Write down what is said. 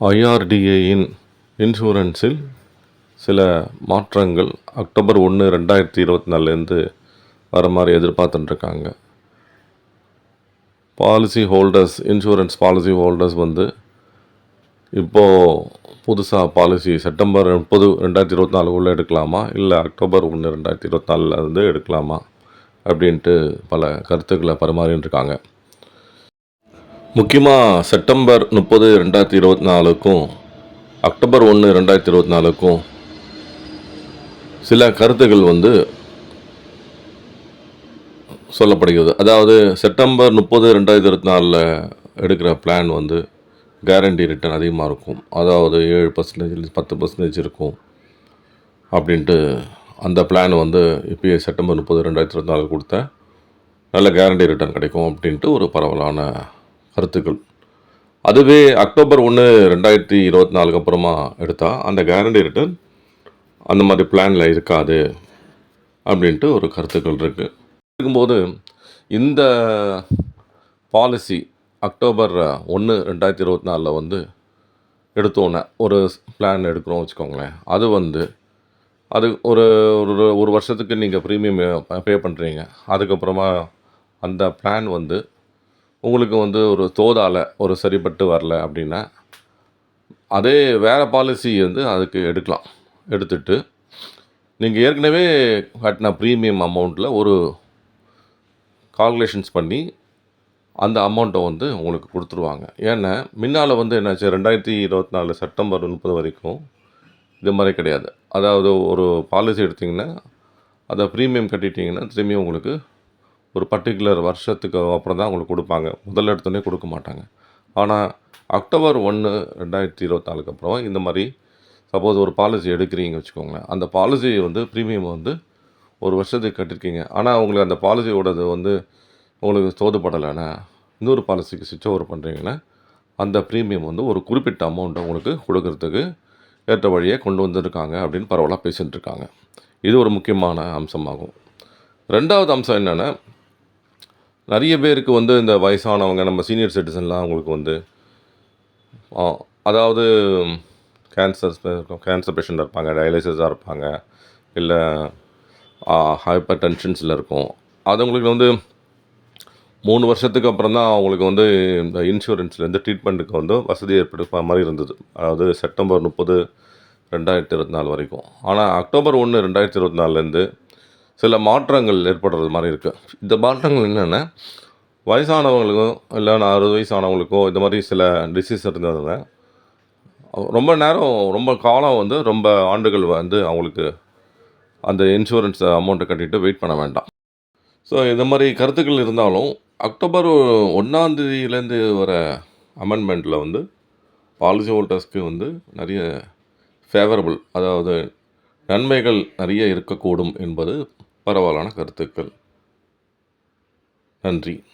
ஐஆர்டிஏயின் இன்சூரன்ஸில் சில மாற்றங்கள் அக்டோபர் ஒன்று ரெண்டாயிரத்தி இருபத்தி நாலுலேருந்து வர மாதிரி எதிர்பார்த்துட்டுருக்காங்க. Policy holders insurance policy holders வந்து இப்போது புதுசாக பாலிசி செப்டம்பர் முப்பது ரெண்டாயிரத்தி இருபத்தி நாலுக்குள்ளே எடுக்கலாமா? இல்லை அக்டோபர் ஒன்று ரெண்டாயிரத்தி இருபத்தி நாலுலேருந்து எடுக்கலாமா? அப்படின்ட்டு பல கருத்துக்களை பரிமாறின்னு இருக்காங்க முக்கியமாக செப்டம்பர் முப்பது ரெண்டாயிரத்தி இருபத்தி நாலுக்கும் அக்டோபர் ஒன்று ரெண்டாயிரத்தி இருபத்தி நாலுக்கும் சில கருத்துக்கள் வந்து சொல்லப்படுகிறது. அதாவது செப்டம்பர் முப்பது ரெண்டாயிரத்தி இருபத்தி நாலில் எடுக்கிற பிளான் வந்து கேரண்டி ரிட்டர்ன் அதிகமாக இருக்கும். அதாவது ஏழு பர்சன்டேஜ் பத்து பர்சன்டேஜ் இருக்கும் அப்படின்ட்டு அந்த பிளான் வந்து இப்போயே செப்டம்பர் முப்பது ரெண்டாயிரத்தி இருபத்தி நாலு கொடுத்த நல்ல கேரண்டி ரிட்டர்ன் கிடைக்கும் அப்படின்ட்டு ஒரு பரவலான கருத்துக்கள். அதுவே அக்டோபர் ஒன்று ரெண்டாயிரத்தி இருபத்தி நாலுக்கு அப்புறமா எடுத்தால் அந்த கேரண்டி ரிட்டர்ன் அந்த மாதிரி பிளானில் இருக்காது அப்படின்ட்டு ஒரு கருத்துக்கள் இருக்குது இருக்கும்போது இந்த பாலிசி அக்டோபர் ஒன்று ரெண்டாயிரத்தி இருபத்தி நாலில் வந்து எடுத்தோன்னே ஒரு பிளான் எடுக்கிறோம் வச்சுக்கோங்களேன். அது வந்து அது ஒரு ஒரு ஒரு வருஷத்துக்கு நீங்கள் ப்ரீமியம் பே பண்ணுறீங்க அதுக்கப்புறமா அந்த பிளான் வந்து உங்களுக்கு வந்து ஒரு தோதால ஒரு சரிப்பட்டு வரல அப்படின்னா அதே வேறு பாலிசி வந்து அதுக்கு எடுக்கலாம். எடுத்துட்டு நீங்கள் ஏற்கனவே கட்டின ப்ரீமியம் அமௌண்ட்டில் ஒரு கால்குலேஷன்ஸ் பண்ணி அந்த அமௌண்ட்டை வந்து உங்களுக்கு கொடுத்துருவாங்க. ஏன்னா முன்னால் வந்து என்னாச்சு ரெண்டாயிரத்தி இருபத்தி நாலு செப்டம்பர் முப்பது வரைக்கும் இது மாதிரி கிடையாது. அதாவது ஒரு பாலிசி எடுத்திங்கன்னா அதை ப்ரீமியம் கட்டிட்டிங்கன்னா திரும்பியும் உங்களுக்கு ஒரு பர்டிகுலர் வருஷத்துக்கு அப்புறம் தான் அவங்களுக்கு கொடுப்பாங்க. முதல்ல எடுத்தோடனே கொடுக்க மாட்டாங்க. ஆனால் அக்டோபர் ஒன்று ரெண்டாயிரத்தி இருபத்தாலுக்கு அப்புறம் இந்த மாதிரி சப்போஸ் ஒரு பாலிசி எடுக்கிறீங்க வச்சுக்கோங்களேன். அந்த பாலிசி வந்து ப்ரீமியம் வந்து ஒரு வருஷத்துக்கு கட்டிருக்கீங்க. ஆனால் உங்களுக்கு அந்த பாலிசியோடது வந்து உங்களுக்கு தோதுப்படலைன்னா இன்னொரு பாலிசிக்கு சுவிட்ச் ஓவர் பண்ணுறீங்கன்னா அந்த ப்ரீமியம் வந்து ஒரு குறிப்பிட்ட அமௌண்ட்டை உங்களுக்கு கொடுக்கறதுக்கு ஏற்ற வழியை கொண்டு வந்திருக்காங்க அப்படின்னு பரவலாக பேசிகிட்டு இருக்காங்க. இது ஒரு முக்கியமான அம்சமாகும். ரெண்டாவது அம்சம் என்னென்னா நிறைய பேருக்கு வந்து இந்த வயசானவங்க நம்ம சீனியர் சிட்டிசன்லாம் அவங்களுக்கு வந்து அதாவது கேன்சர்ஸ் கேன்சர் பேஷண்ட்டாக இருப்பாங்க டயாலிசிஸாக இருப்பாங்க இல்லை ஹைப்பர் டென்ஷன்ஸில் இருக்கும். அதுங்களுக்கு வந்து மூணு வருஷத்துக்கு அப்புறம் தான் அவங்களுக்கு வந்து இந்த இன்சூரன்ஸ்லேருந்து ட்ரீட்மெண்ட்டுக்கு வந்து வசதி ஏற்படுத்த மாதிரி இருந்தது. அதாவது செப்டம்பர் முப்பது ரெண்டாயிரத்தி இருபத்தி நாலு வரைக்கும். ஆனால் அக்டோபர் ஒன்று ரெண்டாயிரத்தி இருபத்தி நாலுலேருந்து சில மாற்றங்கள் ஏற்படுறது மாதிரி இருக்குது இந்த மாற்றங்கள் என்னென்னா வயசானவங்களுக்கும் இல்லை அறுபது வயசானவங்களுக்கோ இந்த மாதிரி சில டிசீஸ் இருந்ததுங்க. ரொம்ப நேரம் ரொம்ப காலம் வந்து ரொம்ப ஆண்டுகள் வந்து அவங்களுக்கு அந்த இன்சூரன்ஸ் அமௌண்ட்டை கட்டிட்டு வெயிட் பண்ண வேண்டாம். ஸோ இந்த மாதிரி கருத்துக்கள் இருந்தாலும் அக்டோபர் ஒன்றாந்தேதியிலேருந்து வர அமெண்ட்மெண்ட்டில் வந்து பாலிசி ஹோல்டர்ஸ்க்கு வந்து நிறைய ஃபேவரபுள் அதாவது நன்மைகள் நிறைய இருக்கக்கூடும் என்பது பரவலான கருத்துக்கள். நன்றி.